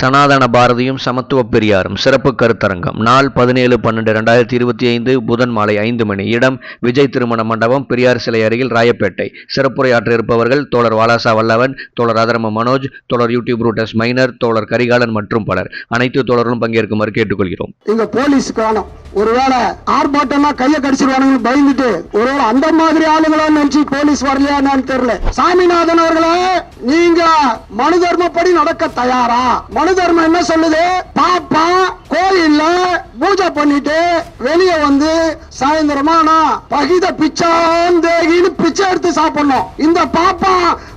சனாதன பாரதியும் சமத்துவ பெரியாரும் சிறப்பு கருத்தரங்கம். நாள் பதினேழு பன்னெண்டு ரெண்டாயிரத்தி இருபத்தி ஐந்து புதன் மாலை ஐந்து மணி. இடம் விஜய் திருமண மண்டபம் பெரியார் சிலை அருகில் ராயப்பேட்டை. சிறப்புரையாற்ற இருப்பவர்கள் தோழர் வாலாசா வல்லவன் தோழர் அதரம மனோஜ் தோழர் யூடியூப் ரூட்டஸ் மைனர் தோழர் கரிகாலன் மற்றும் பலர். அனைத்து தோழர்களும் பங்கேற்குமாறு கேட்டுக்கொள்கிறோம். இங்க போலீஸ் காணும். ஒருவேளை ஆர்ப்பாட்டம்னா கைய கடிச்சிருவானுங்க பயந்துட்டு ஒருவேளை அந்த மாதிரி ஆளுங்களா நினைச்சு போலீஸ் வரலையா என்னன்னு தெரியல. சாமிநாதன் அவர்களே! நீங்க மனு தர்மப்படி நடக்க தயாரா? மனு தர்மம் என்ன சொல்லுது? பாப்பா கோயில்ல பூஜை பண்ணிட்டு வெளிய வந்து சாயந்தரமானா பகித பிச்சான் தேகின்னு பிச்சை எடுத்து சாப்பிடணும். இந்த பாப்பா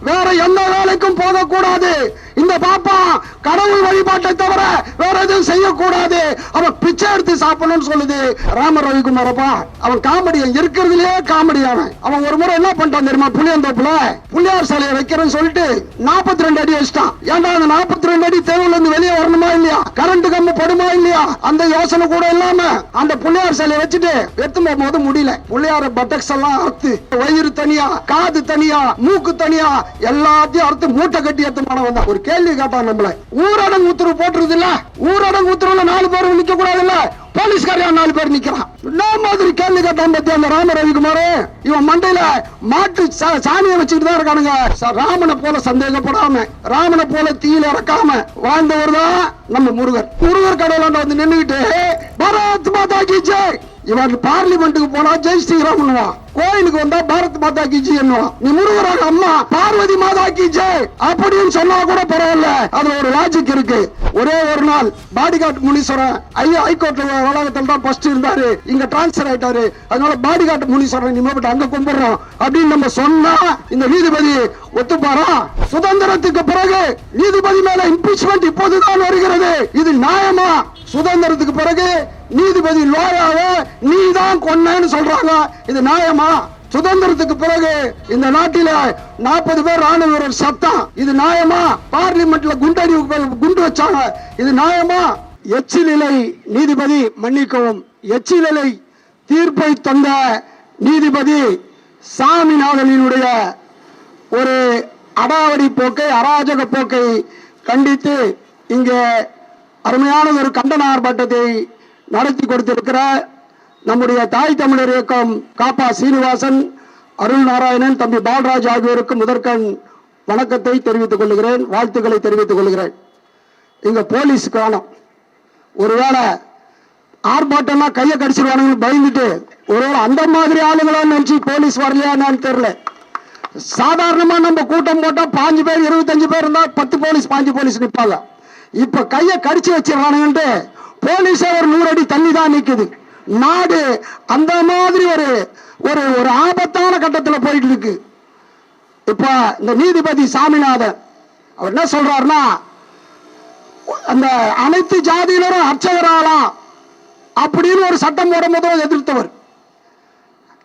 வேற எந்த வேலைக்கும் போகக்கூடாது. இந்த பாப்பா கடவுள் வழிபாட்டை தவிர வேற எதுவும் கூடாது அவன் பிச்சை எடுத்து சாப்பிடணும்னு சொல்லுது. ராம ரவிக்குமாரப்பா அவன் காமெடியன் இருக்கிறதுலயே காமெடி அவன் அவன் ஒரு முறை என்ன பண்ணிட்டான் தெரியுமா? புளியந்தோப்புல புளியார் சிலையை வைக்கிறேன்னு சொல்லிட்டு 42 ரெண்டு அடி வச்சுட்டான். ஏன்டா அந்த 42 ரெண்டு அடி தெருவுல இருந்து வெளியே வரணுமா இல்லையா? கரண்ட் கம்பு படுமா இல்லையா? அந்த யோசனை கூட இல்லாம அந்த புள்ளியார் சிலையை வச்சுட்டு எடுத்து போகும்போது முடியல. புள்ளியார பட்டக்ஸ் எல்லாம் அறுத்து வயிறு தனியா காது தனியா மூக்கு தனியா எல்லாத்தையும் அறுத்து மூட்டை கட்டி எடுத்து மாணவன் ஒரு கேள்வி கேட்டான் நம்மள. ஊரடங்கு உத்தரவு போட்டுருது இல்ல ஊரடங்கு பத்திரம் நாலு பேர் நிக்க கூடாது இல்ல போலீஸ்காரியா நாலு பேர் நிக்கிறான். என்ன மாதிரி கேள்வி கேட்டான் பத்தி அந்த ராம ரவிக்குமார்? இவன் மண்டையில மாட்டு சா- சாணியை வச்சுக்கிட்டு தான் இருக்கானுங்க. ராமனை போல சந்தேகப்படாம ராமனை போல தீயில இறக்காம வாழ்ந்தவர் தான் நம்ம முருகர் முருகர் கடவுளாண்ட வந்து நின்றுகிட்டு பாரத் மாதா கி இவன் பார்லிமெண்ட்டுக்கு போனா ஜெய் ஸ்ரீராம் கோயிலுக்கு வந்தா பாரத் மாதா கி ஜி என்னுவான் நீ முருகராக அம்மா பார்வதி மாதா கி ஜெய் அப்படின்னு சொன்னா கூட பரவாயில்ல. அதுல ஒரு லாஜிக் இருக்கு. ஒரே ஒரு நாள் பாடிகார்ட் முனீஸ்வரன் ஐயா ஹைகோர்ட்ல வளாகத்தில் தான் ஃபர்ஸ்ட் இருந்தாரு. இங்க டிரான்ஸ்பர் ஆயிட்டாரு. அதனால பாடிகார்ட் முனீஸ்வரன் இனிமேட்டு அங்க கும்பிடுறோம். அப்படின்னு நம்ம சொன்னா இந்த நீதிபதி ஒத்துப்பாரா? சுதந்திரத்துக்கு பிறகு நீதிபதி மேல இம்பீச்மெண்ட் இப்போதுதான் வருகிறது. இது நியாயமா? சுதந்திரத்துக்கு பிறகு நீதிபதி லோயாவ நீ தான் கொன்னேன்னு சொல்றாங்க. இது நியாயமா? சுதந்திரத்துக்கு பிறகு இந்த நாட்டில நாற்பது பேர் ராணுவ வீரர் சத்தம். இது நியாயமா? பார்லிமெண்ட்ல குண்டடி குண்டு வச்சாங்க. இது நியாயமா? எச்சிலை நீதிபதி மன்னிக்கவும். எச்சிலை தீர்ப்பை தந்த நீதிபதி சாமிநாதனினுடைய ஒரு அடாவடி போக்கை அராஜக போக்கை கண்டித்து இங்கே அருமையான ஒரு கண்டன ஆர்ப்பாட்டத்தை நடத்தி கொடுத்திருக்கிற நம்முடைய தாய் தமிழர் இயக்கம் காப்பா சீனிவாசன் அருள் நாராயணன் தம்பி பால்ராஜ் ஆகியோருக்கு முதற்கண் வணக்கத்தை தெரிவித்துக் கொள்கிறேன் வாழ்த்துக்களை தெரிவித்துக் கொள்கிறேன். இங்க போலீஸ் காணும் ஒருவேளை ஆர்ப்பாட்டம்லாம் கையை கடிச்சிருவானுங்கன்னு பயந்துட்டு ஒருவேளை அந்த மாதிரி ஆளுங்களா நினைச்சு போலீஸ் வரலையா என்னன்னு தெரியல. சாதாரணமா நம்ம கூட்டம் போட்டா பாஞ்சு பேர் இருபத்தஞ்சு பேர் இருந்தா பத்து போலீஸ் பாஞ்சு போலீஸ் நிப்பாங்க. இப்ப கையை கடிச்சு வச்சிடறானுங்கன்ட்டு போலீஸே ஒரு நூறு அடி தள்ளி தான் நிற்குது நாடு அந்த மாதிரி ஒரு ஒரு ஒரு ஆபத்தான கட்டத்தில் போயிட்டு இருக்கு. இப்போ இந்த நீதிபதி சாமிநாதன் அவர் என்ன சொல்றாருன்னா அந்த அனைத்து ஜாதியினரும் அர்ச்சகராலாம் அப்படின்னு ஒரு சட்டம் போடும்போது எதிர்த்தவர்.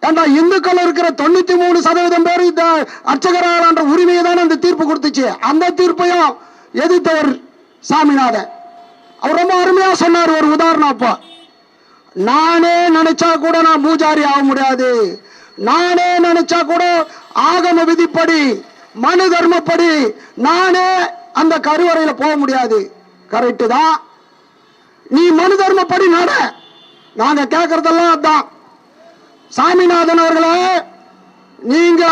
ஏண்டா இந்துக்கள் இருக்கிற தொண்ணூத்தி மூணு சதவீதம் பேர் இந்த அர்ச்சகராளான்ற உரிமையை தானே அந்த தீர்ப்பு கொடுத்துச்சு. அந்த தீர்ப்பையும் எதிர்த்தவர் சாமிநாதன். அவர் ரொம்ப அருமையா சொன்னார் ஒரு உதாரணம் அப்போ. நானே நினைச்சா கூட நான் பூஜாரி ஆக முடியாது. நானே நினைச்சா கூட ஆகம விதிப்படி மனு தர்மப்படி நானே அந்த கருவறையில போக முடியாது. கரெக்டு தான். நீ மனு தர்மப்படி நட. நாங்க கேட்கறதெல்லாம் அதான். சாமிநாதன் அவர்களே நீங்க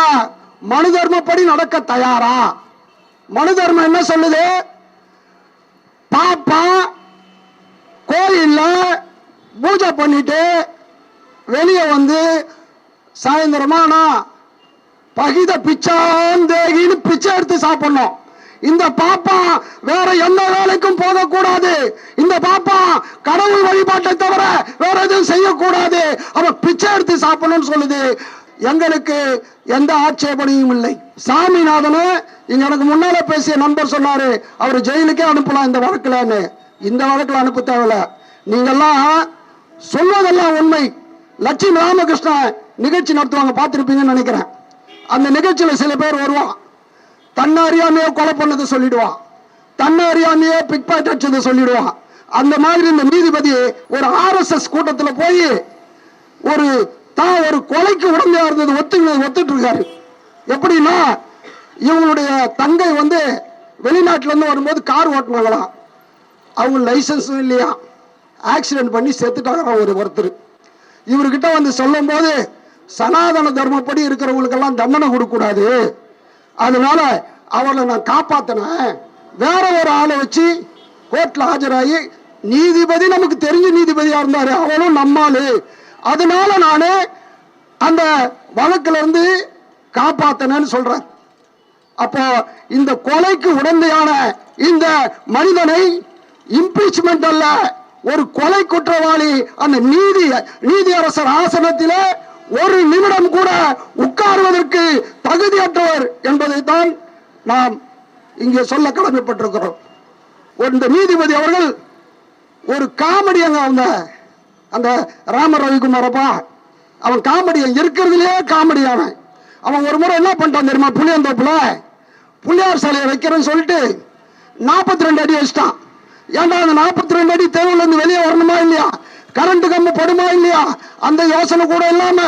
மனு தர்மப்படி நடக்க தயாரா? மனு தர்மம் என்ன சொல்லுது? பாப்பா கோயிலில் பூஜை பண்ணிட்டு வெளியே வந்து சாயந்தரமானா பகித பிச்சாந்தேகின்னு பிச்சை எடுத்து சாப்பிடணும். இந்த பாப்பா வேற எந்த வேலைக்கும் போகக்கூடாது. இந்த பாப்பா கடவுள் வழிபாட்டை தவிர வேற எதுவும் செய்யக்கூடாது. அவன் பிச்சை எடுத்து சாப்பிடணும்னு சொல்லுது. எங்களுக்கு எந்த ஆட்சேபனையும் இல்லை. சாமிநாதனு இங்க எனக்கு முன்னால பேசிய நண்பர் சொன்னாரு. அவர் ஜெயிலுக்கே அனுப்பலாம் இந்த வழக்குலன்னு. இந்த வழக்கில் அனுப்ப தேவையில்ல. நீங்கெல்லாம் சொல்வதெல்லாம் உண்மை. லட்சுமி ராமகிருஷ்ணன் நிகழ்ச்சி நடத்துவாங்க பார்த்துருப்பீங்கன்னு நினைக்கிறேன். அந்த நிகழ்ச்சியில் சில பேர் வருவான். தன்னை அறியாமையே கொலை பண்ணதை சொல்லிடுவான். தன்னை அறியாமையே பிக் பாக்கெட் அடிச்சதை சொல்லிடுவான். அந்த மாதிரி இந்த நீதிபதி ஒரு ஆர்எஸ்எஸ் கூட்டத்தில் போய் ஒரு தான் ஒரு கொலைக்கு உடந்தையா இருந்தது ஒத்து ஒத்துட்டு இருக்காரு எப்படின்னா இவங்களுடைய தங்கை வந்து வெளிநாட்டிலேருந்து வரும்போது கார் ஓட்டினாங்களாம். அவங்க லைசன்ஸும் இல்லையா? ஆக்சிடென்ட் பண்ணி செத்துட்டாங்க ஒரு ஒருத்தர். இவர்கிட்ட வந்து சொல்லும்போது சனாதன தர்மப்படி இருக்கிறவங்களுக்கெல்லாம் தண்டனை கொடுக்கக்கூடாது. அதனால அவளை நான் காப்பாத்தினேன். வேற ஒரு ஆளை வச்சு கோர்ட்டில் ஆஜராகி நீதிபதி நமக்கு தெரிஞ்ச நீதிபதியாக இருந்தார். அவனும் நம்மாள் அதனால நான் அந்த வழக்கிலிருந்து காப்பாத்தினேன்னு சொல்கிறேன் அப்போ இந்த கொலைக்கு உடந்தையான இந்த மனிதனை இம்பீச்மெண்ட் அல்ல ஒரு கொலை குற்றவாளி அந்த நீதி நீதியரசர் ஆசனத்திலே ஒரு நிமிடம் கூட உட்காருவதற்கு தகுதியற்றவர் என்பதை தான் நாம் இங்கே சொல்ல கடமைப்பட்டிருக்கிறோம். இந்த நீதிபதி அவர்கள் ஒரு காமெடி அங்க அந்த அந்த ராம ரவிக்குமாரப்பா அவன் காமெடி இருக்கிறதுலே காமெடி அவன் அவன் ஒரு முறை என்ன பண்ணிட்டான் தெரியுமா புளியந்தோப்புல? புளியார் சிலையை வைக்கிறேன்னு சொல்லிட்டு நாற்பத்தி ரெண்டு அடி வச்சிட்டான். ஏன்டா அந்த நாற்பத்தி ரெண்டு அடி தேவையில இருந்து வெளியே வரணுமா இல்லையா? கரண்ட் கம்பு படுமா இல்லையா? அந்த யோசனை கூட இல்லாம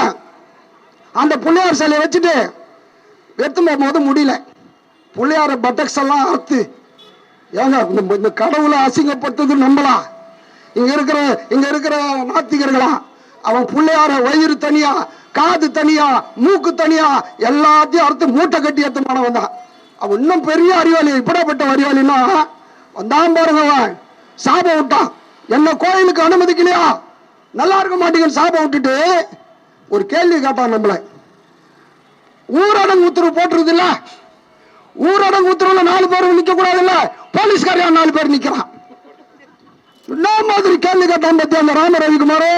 அந்த பிள்ளையார் சிலையை வச்சுட்டு எடுத்து போகும்போது முடியல. பிள்ளையார பட்டக்ஸ் எல்லாம் அறுத்து. ஏங்க இந்த இந்த கடவுளை அசிங்கப்படுத்தது நம்பலாம் இங்க இருக்கிற இங்க இருக்கிற நாத்திகர்களா? அவன் பிள்ளையார வயிறு தனியா காது தனியா மூக்கு தனியா எல்லாத்தையும் அறுத்து மூட்டை கட்டி எடுத்து மாணவன் தான். அவன் இன்னும் பெரிய அறிவாளி இப்படிப்பட்ட அறிவாளின்னா வந்தான் பாருங்க சாபம் விட்டான். என்ன கோயிலுக்கு அனுமதிக்கலையா? நல்லா இருக்க மாட்டீங்கன்னு சாபம் விட்டுட்டு ஒரு கேள்வி கேட்டான் நம்மள. ஊரடங்கு உத்தரவு போட்டுருது இல்ல? ஊரடங்கு உத்தரவுல நாலு பேர் நிக்க கூடாது இல்ல போலீஸ்காரியா நாலு பேர் நிக்கிறான். என்ன மாதிரி கேள்வி கேட்டான் பத்தி அந்த ராம ரவிக்குமார்?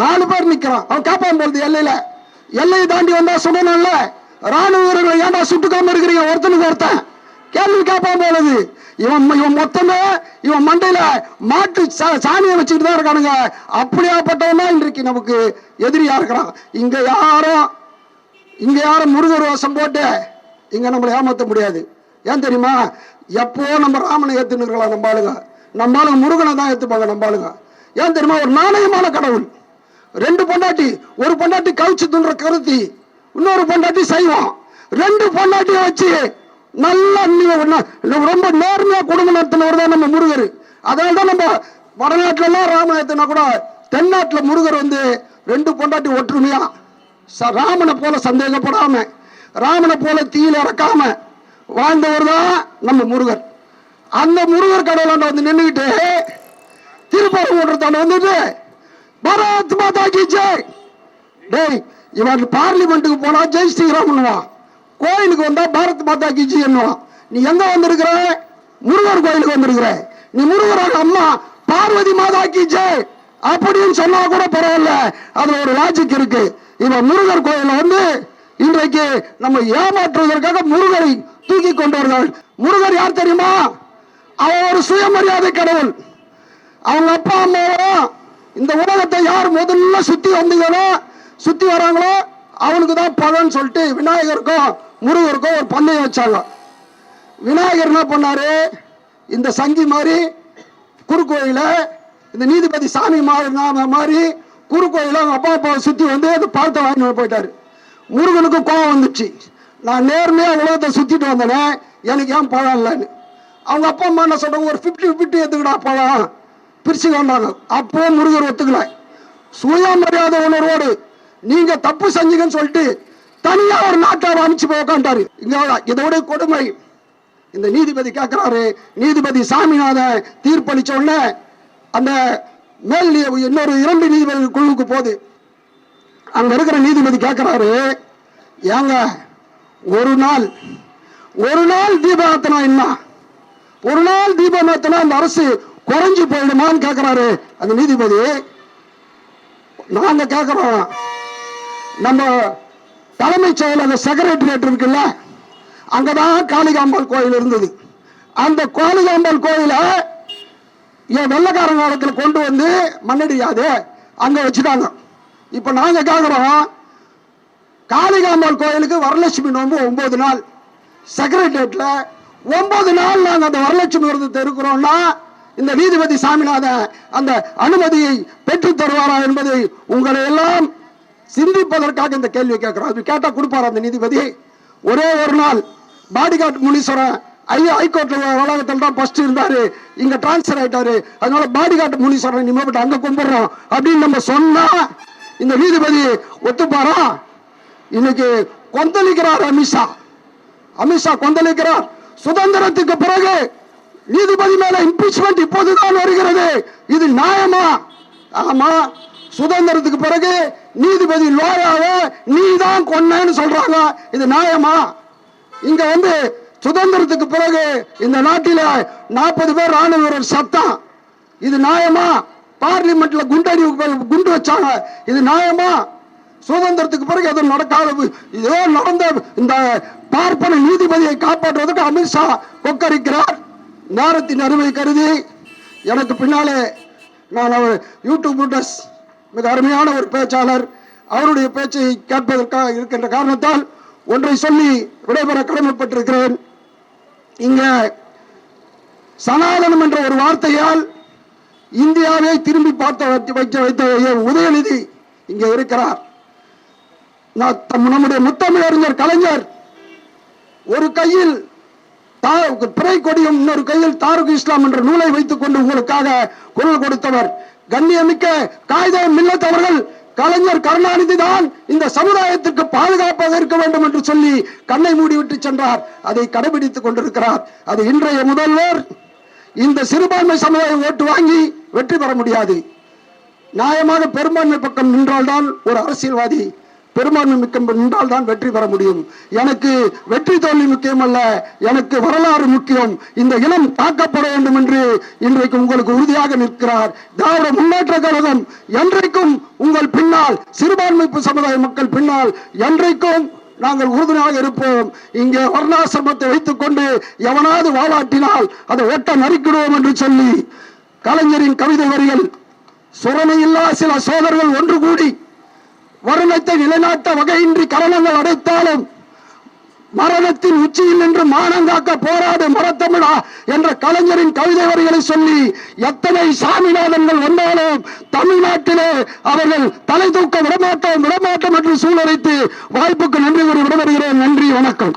நாலு பேர் நிக்கிறான். அவன் காப்பான் போகுது எல்லையில. எல்லையை தாண்டி வந்தா சுடணும்ல ராணுவ வீரர்களை ஏன்டா சுட்டுக்காம இருக்கிறீங்க? ஒருத்தனுக்கு ஒருத்தன். கேள்வி கேட்பான் போலது. இவன் இவன் மொத்தமே இவன் மண்டையில மாட்டு சா- சாணியை வச்சுக்கிட்டு தான் இருக்கானுங்க. அப்படியாப்பட்டவன் தான் இன்றைக்கு நமக்கு எதிரியா இருக்கிறான். இங்க யாரும் இங்க யாரும் முருகர் வேஷம் போட்டு இங்க நம்மளை ஏமாத்த முடியாது. ஏன் தெரியுமா? எப்போ நம்ம ராமனை ஏத்துனுக்கலாம் நம்ம ஆளுங்க. நம்ம ஆளுங்க முருகனை தான் ஏத்துப்பாங்க நம்ம ஆளுங்க. ஏன் தெரியுமா? ஒரு நாணயமான கடவுள். ரெண்டு பொண்டாட்டி ஒரு பொண்டாட்டி கவிச்சு துன்ற கருத்தி இன்னொரு பொண்டாட்டி சைவம். ரெண்டு பொண்டாட்டியை வச்சு நல்லா நீ- ரொம்ப நேர்மையா குடும்பம் நடத்தினவர் தான் நம்ம முருகர். அதனால தான் நம்ம வடநாட்டுல எல்லாம் கூட தென்னாட்டுல முருகர் வந்து ரெண்டு பொண்டாட்டி ஒற்றுமையா ச- ராமனை போல சந்தேகப்படாம ராமனை போல தீயில இறக்காம வாழ்ந்தவர் தான் நம்ம முருகர். அந்த முருகர் கடவுளாண்ட வந்து நின்றுக்கிட்டு திருப்பரங்குன்றத்தாண்ட வந்துட்டு பாரத் மாதா கி ஜெய்! டேய் இவன் பார்லிமெண்ட்டுக்கு போனா ஜெய் ஸ்ரீராமன்னுவான் கோயிலுக்கு வந்தா பாரத் மாதா கிஜி என்னுவான். நீ எங்க வந்திருக்கிற? முருகர் கோயிலுக்கு வந்திருக்கிற. நீ முருகரோட அம்மா பார்வதி மாதா கி அப்படின்னு சொன்னா கூட பரவாயில்ல. அதுல ஒரு லாஜிக் இருக்கு. இவன் முருகர் கோயில வந்து இன்றைக்கு நம்ம ஏமாற்றுவதற்காக முருகரை தூக்கி கொண்டு வருகிறாள் முருகர் யார் தெரியுமா? அவன் ஒரு சுயமரியாதை கடவுள். அவங்க அப்பா அம்மாவும் இந்த உலகத்தை யார் முதல்ல சுத்தி வந்தீங்களோ சுத்தி வராங்களோ அவனுக்கு தான் பலன் சொல்லிட்டு விநாயகருக்கும் முருகருக்கும் ஒரு பந்தயம் வச்சாங்க. விநாயகர் என்ன பண்ணாரு? இந்த சங்கி மாதிரி குறுக்கோயில இந்த நீதிபதி சாமி மாதிரி மாதிரி குறுக்கோயில அவங்க அப்பா அப்பாவை சுத்தி வந்து அந்த பழத்தை வாங்கிட்டு வந்து போயிட்டாரு. முருகனுக்கு கோபம் வந்துச்சு. நான் நேர்மையா உலகத்தை சுத்திட்டு வந்தேனே எனக்கு ஏன் பழம் இல்லைன்னு. அவங்க அப்பா அம்மா என்ன சொல்றாங்க? ஒரு ஃபிஃப்டி ஃபிஃப்டி எடுத்துக்கடா பழம். பிரிச்சு வந்தாங்க அப்போ முருகர் ஒத்துக்கல. சுயமரியாதை உணர்வோடு நீங்க தப்பு செஞ்சீங்கன்னு சொல்லிட்டு தனியா ஒரு நாட்டார் அனுப்பிச்சு போய் உட்காந்துட்டாரு இங்க இதோட கொடுமை. இந்த நீதிபதி கேட்கிறாரு நீதிபதி சாமிநாதன் தீர்ப்பளிச்ச உடனே அந்த மேல் இன்னொரு இரண்டு நீதிபதி குழுவுக்கு போகுது. அங்க இருக்கிற நீதிபதி கேட்கிறாரு ஏங்க ஒரு நாள் ஒரு நாள் தீபம் என்ன? ஒரு நாள் தீபம் அந்த அரசு குறைஞ்சு போயிடுமான்னு கேட்கிறாரு அந்த நீதிபதி நாங்க கேட்கிறோம் நம்ம தலைமைச் அந்த செக்ரட்டரியேட் இருக்குல்ல அங்கதான் காளிகாம்பாள் கோயில் இருந்தது. அந்த காளிகாம்பாள் கோயில என் வெள்ளக்காரன் காலத்தில் கொண்டு வந்து மண்ணடியாது அங்க வச்சுட்டாங்க. இப்ப நாங்க கேக்குறோம் காளிகாம்பாள் கோயிலுக்கு வரலட்சுமி நோன்பு ஒன்பது நாள். செக்ரட்டரியேட்ல ஒன்பது நாள் நாங்க அந்த வரலட்சுமி விரதத்தை இருக்கிறோம்னா இந்த நீதிபதி சாமிநாதன் அந்த அனுமதியை பெற்று தருவாரா என்பதை உங்களை எல்லாம் சிந்திப்பதற்காக இந்த கேள்வி கேட்கிறோம் அது கேட்டா கொடுப்பார் அந்த நீதிபதி. ஒரே ஒரு நாள் பாடிகார்ட் முனீஸ்வரன் ஐயா ஹைகோர்ட் வளாகத்தில் தான் ஃபர்ஸ்ட் இருந்தாரு. இங்க டிரான்ஸ்ஃபர் ஆயிட்டாரு. அதனால பாடிகார்ட் முனீஸ்வரன் இனிமேல் அங்க கும்பிடுறோம் அப்படின்னு நம்ம சொன்னா இந்த நீதிபதி ஒத்துப்பாரா? இன்னைக்கு கொந்தளிக்கிறார் அமித்ஷா. அமித்ஷா கொந்தளிக்கிறார். சுதந்திரத்துக்கு பிறகு நீதிபதி மேல இம்பீச்மெண்ட் இப்போதுதான் வருகிறது. இது நியாயமா? ஆமா. சுதந்திரத்துக்கு பிறகு நீதிபதி லோயாவ நீ தான் கொன்னேன்னு சொல்றாங்க. இது நியாயமா? இங்க வந்து சுதந்திரத்துக்கு பிறகு இந்த நாட்டில நாற்பது பேர் ராணுவ வீரர் சத்தம். இது நியாயமா? பார்லிமெண்ட்ல குண்டடி குண்டு வச்சாங்க. இது நியாயமா? சுதந்திரத்துக்கு பிறகு எதுவும் நடக்காது ஏதோ நடந்த இந்த பார்ப்பன நீதிபதியை காப்பாற்றுவதற்கு அமித்ஷா கொக்கரிக்கிறார். நேரத்தின் அருமை கருதி எனக்கு பின்னாலே நான் அவர் யூடியூப் புட்டஸ் மிக அருமையான ஒரு பேச்சாளர். அவருடைய பேச்சை கேட்பதற்காக இருக்கின்ற காரணத்தால் ஒன்றை சொல்லி விடைபெற கடமைப்பட்டிருக்கிறேன். இங்க சனாதனம் என்ற ஒரு வார்த்தையால் இந்தியாவை திரும்பி பார்த்த வைக்க வைத்த உதயநிதி இங்கே இருக்கிறார். நான் நம்முடைய முத்தமிழறிஞர் கலைஞர் ஒரு கையில் பிறை கொடியும் இன்னொரு கையில் தாருக்கு இஸ்லாம் என்ற நூலை வைத்துக் கொண்டு உங்களுக்காக குரல் கொடுத்தவர் கண்ணியமிக்க காகிதம் மில்லத் அவர்கள் கலைஞர் கருணாநிதி தான் இந்த சமுதாயத்திற்கு பாதுகாப்பாக இருக்க வேண்டும் என்று சொல்லி கண்ணை மூடிவிட்டு சென்றார். அதை கடைபிடித்துக் கொண்டிருக்கிறார். அது இன்றைய முதல்வர். இந்த சிறுபான்மை சமுதாயம் ஓட்டு வாங்கி வெற்றி பெற முடியாது. நியாயமாக பெரும்பான்மை பக்கம் நின்றால்தான் ஒரு அரசியல்வாதி பெரும்பான்மை நின்றால் தான் வெற்றி பெற முடியும். எனக்கு வெற்றி தோல்வி முக்கியம் அல்ல எனக்கு வரலாறு முக்கியம். இந்த இனம் தாக்கப்பட வேண்டும் என்று இன்றைக்கு உங்களுக்கு உறுதியாக நிற்கிறார். திராவிட முன்னேற்ற கழகம் என்றைக்கும் உங்கள் பின்னால் சிறுபான்மை சமுதாய மக்கள் பின்னால் என்றைக்கும் நாங்கள் உறுதுணையாக இருப்போம். இங்கே வர்ணாசிரமத்தை வைத்துக் கொண்டு எவனாவது வாழாட்டினால் அதை ஒட்ட நறுக்கிடுவோம் என்று சொல்லி கலைஞரின் கவிதை வரிகள் சுரமையில்லா சில சோதர்கள் ஒன்று கூடி வருணத்தை நிலைநாட்ட வகையின்றி கரணங்கள் அடைத்தாலும் மரணத்தின் உச்சியில் நின்று மானங்காக்க போராடு மரத்தமிழா என்ற கலைஞரின் கவிதை வரிகளை சொல்லி எத்தனை சாமிநாதன்கள் வந்தாலும் தமிழ்நாட்டிலே அவர்கள் தலை தூக்க விடமாட்டோம் விடமாட்டோம் என்று சூழலைத்து வாய்ப்புக்கு நன்றி கூறி விடைபெறுகிறேன். நன்றி வணக்கம்.